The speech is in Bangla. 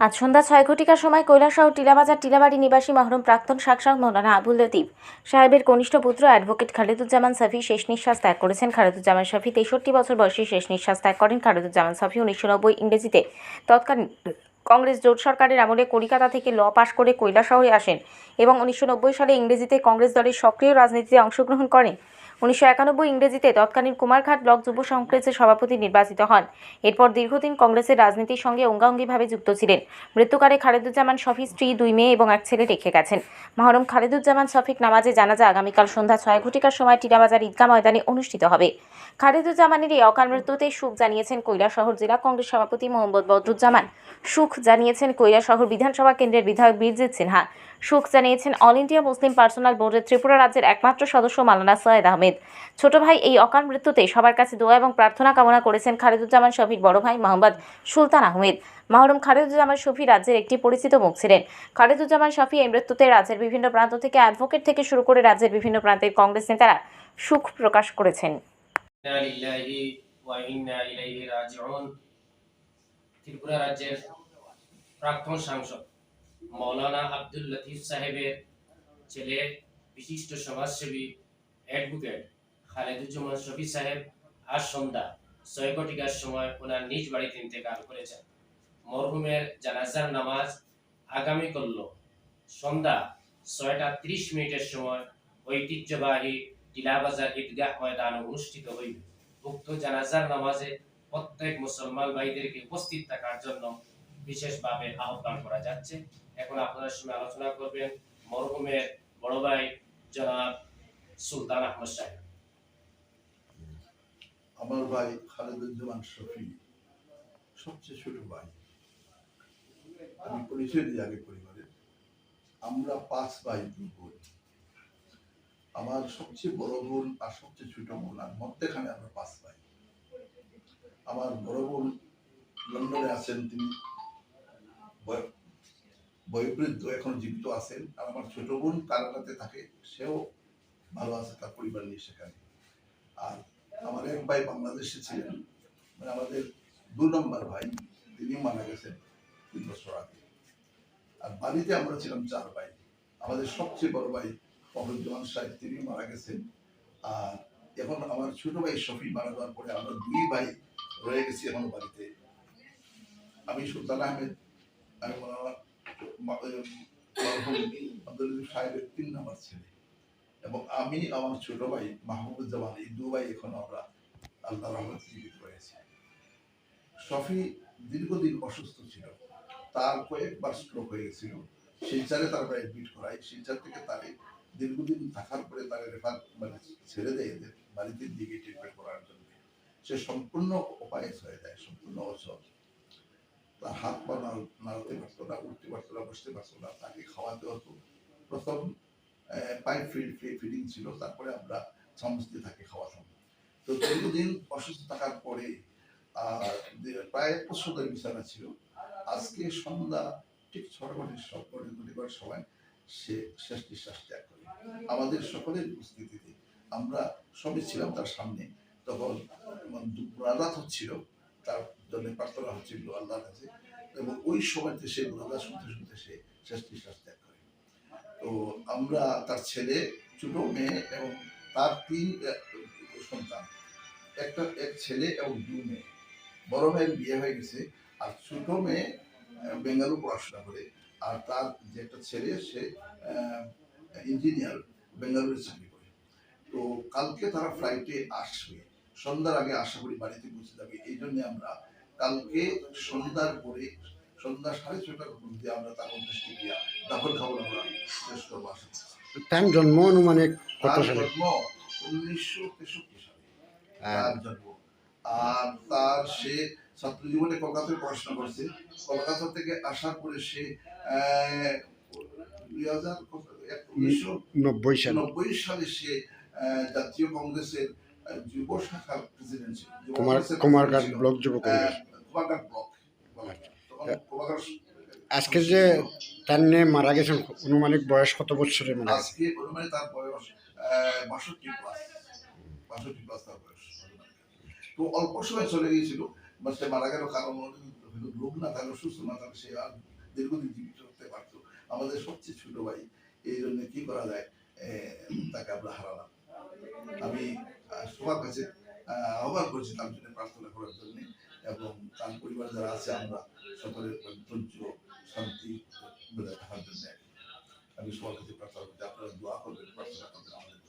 আজ সন্ধ্যা ছয় ঘটিকার সময় কৈলাসহর টিলাবাজার টিলাবাড়ি নিবাসী মহরম প্রাক্তন শাকসাং মৌলানা আবুল লতিফ সাহেবের কনিষ্ঠ পুত্র অ্যাডভোকেট খালেদুজ্জামান সাফি শেষ নিঃশ্বাস ত্যাগ করেছেন। খালেদুজ্জামান সাফি তেষট্টি বছর বয়সে শেষ নিঃশ্বাস ত্যাগ করেন। খালেদুজ্জামান সাফি উনিশশো নব্বই ইংরেজিতে তৎকালীন কংগ্রেস জোট সরকারের আমলে কলকাতা থেকে ল পাশ করে কৈলাসহরে আসেন এবং উনিশশো নব্বই সালে ইংরেজিতে কংগ্রেস দলের সক্রিয় রাজনীতিতে অংশগ্রহণ করেন। উনিশশো একানব্বই ইংরেজিতে তৎকালীন কুমারঘাট ব্লক যুব কংগ্রেসের সভাপতি নির্বাচিত হন। এরপর দীর্ঘদিন কংগ্রেসের রাজনীতির সঙ্গে অঙ্গাঙ্গিভাবে যুক্ত ছিলেন। মৃত্যুকালে খালেদুজ্জামান শফির স্ত্রী, দুই মেয়ে এবং এক ছেলে রেখে গেছেন। মহরম খালেদুজ্জামান শফিক নামাজে জানাজা আগামীকাল সন্ধ্যা ছয় ঘটিকার সময় টিলাবাজার ঈদগাহ ময়দানে অনুষ্ঠিত হবে। খালেদুজ্জামানের এই অকাল মৃত্যুতে সুখ জানিয়েছেন কৈলাসহর জেলা কংগ্রেস সভাপতি মোহাম্মদ বদরুজ্জামান। সুখ জানিয়েছেন কৈলাসহর বিধানসভা কেন্দ্রের বিধায়ক বীরজিৎ সিনহা। সুখ জানিয়েছেন অল ইন্ডিয়া মুসলিম পার্সোনাল বোর্ডের ত্রিপুরা রাজ্যের একমাত্র সদস্য মালানা সৈয়দ আহমেদ। ছোট ভাই এই অকাল মৃত্যুতে সবার কাছে দোয়া এবং প্রার্থনা কামনা করেছেন খালেদুজ্জামান শফির বড় ভাই মোহাম্মদ সুলতান আহমেদ। মাহরুম খালেদুজ্জামান শফি রাজ্যের একটি পরিচিত মুখ ছিলেন। খালেদুজ্জামান শফি এই মৃত্যুতে রাজ্যের বিভিন্ন প্রান্ত থেকে অ্যাডভোকেট থেকে শুরু করে রাজ্যের বিভিন্ন প্রান্তের কংগ্রেস নেতারা সুখ প্রকাশ করেছেন। ত্রিপুরা রাজ্যের প্রাক্তন সাংসদ মৌলানা আব্দুল লতিফ সাহেবের ছেলে, বিশিষ্ট সমাজসেবী অ্যাডভোকেট খালেদুজ্জামান শফি সাহেব আজ সন্ধ্যা ছয় সময় ওনার নিজ বাড়িতে ইন্তেকাল করেছেন। মরহুমের জানাজার নামাজ আগামী করল। সন্ধ্যা ছয়টা ত্রিশ মিনিটের সময় ঐতিহ্যবাহী টিলাবাজার ঈদগাহ ময়দানে অনুষ্ঠিত হইবে। উক্ত জানাজার নামাজে প্রত্যেক মুসলমান ভাইদেরকে উপস্থিত থাকার জন্য বিশেষভাবে আহ্বান করা যাচ্ছে। এখন আপনাদের সঙ্গে আলোচনা করবেন মরহুমের বড় ভাই জনাব সুলতান আহমদ সাহেব। আমার ভাই খালেদুজ্জামান শফি, সবচেয়ে ছোট ভাই। আমি পরিচয় দিই আগে পরিবারের আমরা পাঁচ ভাই দুই বোন। আমার সবচেয়ে বড় বোন আর সবচেয়ে ছোট বোন, আর মধ্যেখানে আমরা পাঁচ ভাই। আমার বড় বোন লন্ডনে আছেন, তিনি বয়- বয়োবৃদ্ধ, এখন জীবিত আছেন। আর আমার ছোট বোন কানাডাতে থাকে, সেও ভালো আছে, তার পরিবার নিয়ে সেখানে। আর আমার এক ভাই বাংলাদেশে ছিলেন। মানে আমাদের দু নম্বর ভাই, তিনি মারা গেছেন তিন বছর আগে। আর বাড়িতে আমরা ছিলাম চার ভাই। আমাদের সবচেয়ে বড় ভাই ফখরুজ্জামান সাহেব, তিনি মারা গেছেন। আর এখন আমার ছোট ভাই শফি মারা যাওয়ার পরে আমরা দুই ভাই রয়ে গেছি এখনও বাড়িতে। আমি সুলতান আহমেদ, আমি মৌলানা মা- মরহুম আব্দুল সাহেবের তিন নম্বর ছেলে। এবং আমি আমার ছোট ভাই মাহমুদুজ্জামান এই দু ভাই এখন আমরা আল্লাহ রহমত জীবিত রয়েছে। শফি দীর্ঘদিন অসুস্থ ছিল। তার কয়েকবার স্ট্রোক হয়ে গেছিল। শিলচারে তারপর অ্যাডমিট করায় শিলচার থেকে তারে দীর্ঘদিন থাকার পরে তারে রেফার মানে ছেড়ে দেয় এদের বাড়িতে দিকে ট্রিটমেন্ট করার জন্য। সে সম্পূর্ণ অপায়স হয়ে যায়, সম্পূর্ণ অসল তার হাত পা নাড়- নাড়াতে পারতো না, উঠতে পারতো না, বসতে পারতো না, তাকে খাওয়াতে হতো। প্রথম পাইপ ফিডিং ছিল, তারপরে আমরা চামচ দিয়ে তাকে খাওয়াতাম। তো দীর্ঘদিন অসুস্থ থাকার পরে প্রায় এক বছর বিছানা ছিল। আজকে সন্ধ্যা ঠিক ছটা ঘটির সব ঘটি ঘটিবার সময় সে শেষ নিঃশ্বাস ত্যাগ করে। আমাদের সকলের উপস্থিতিতে আমরা সবই ছিলাম তার সামনে। তখন রাজাত হচ্ছিল, তার জন্য প্রার্থনা হচ্ছিল আল্লাহর কাছে। এবং ওই সময়তে সে রাজা শুনতে শুনতে সে শেষ নিঃশ্বাস ত্যাগ করে। তো আমরা তার ছেলে, ছোট মেয়ে এবং তার তিন সন্তান। একটা, এক ছেলে এবং দু মেয়ে। বড় মেয়ের বিয়ে হয়ে গেছে আর ছোট মেয়ে বেঙ্গালুরু পড়াশোনা করে। আর তার যে একটা ছেলে, সে ইঞ্জিনিয়ার বেঙ্গালুরু চাকরি করে। তো কালকে তারা ফ্লাইটে আসবে। সন্ধ্যার আগে আশা করি বাড়িতে পৌঁছে যাবে। এই জন্য আমরা কালকে সন্ধ্যার পরে সন্ধ্যা সাড়ে ছটার মধ্যে আমরা তার অন্ত্যেষ্টি ক্রিয়া দাফন খাবার আমরা শেষ করব আশা তার জন্ম অনুমানিক কত সালে? জন্ম উনিশশো তেষট্টি সালে। আর তার জন্ম। আর তার সে ছাত্র জীবনে কলকাতায় পড়াশোনা করছে। কলকাতা থেকে আসার পরে সে দুই হাজার এক- উনিশশো নব্বই সালে। নব্বই সালে সে জাতীয় কংগ্রেসের যুব শাখার প্রেসিডেন্ট ছিল। কুমারঘাট ব্লক যুব কংগ্রেস। কুমারঘাট ব্লক। আজকে যে তার নিয়ে মারা গেছেন অনুমানিক বয়স কত বছরে মারা গেছে? তার বয়স বাষট্টি প্লাস বাষট্টি প্লাস তার বয়স। তো অল্প সময় চলে গিয়েছিল বা মারা গেল কারণ রোগ না থাকলে সুস্থ না থাকলে সে আর দীর্ঘদিন জীবিত হতে পারতো আমাদের সবচেয়ে ছোট ভাই এই জন্য কি করা যায় তাকে আমরা হারালাম। আমি সবার কাছে আহ, আহ্বান করছি তার জন্য প্রার্থনা করার জন্য। এবং তার পরিবার যারা আছে, আমরা সকলের ধৈর্য শান্তি বজায় রাখার আমি সবার কাছে প্রার্থনা করছি আপনারা দোয়া করবেন, প্রার্থনা করবেন আমাদের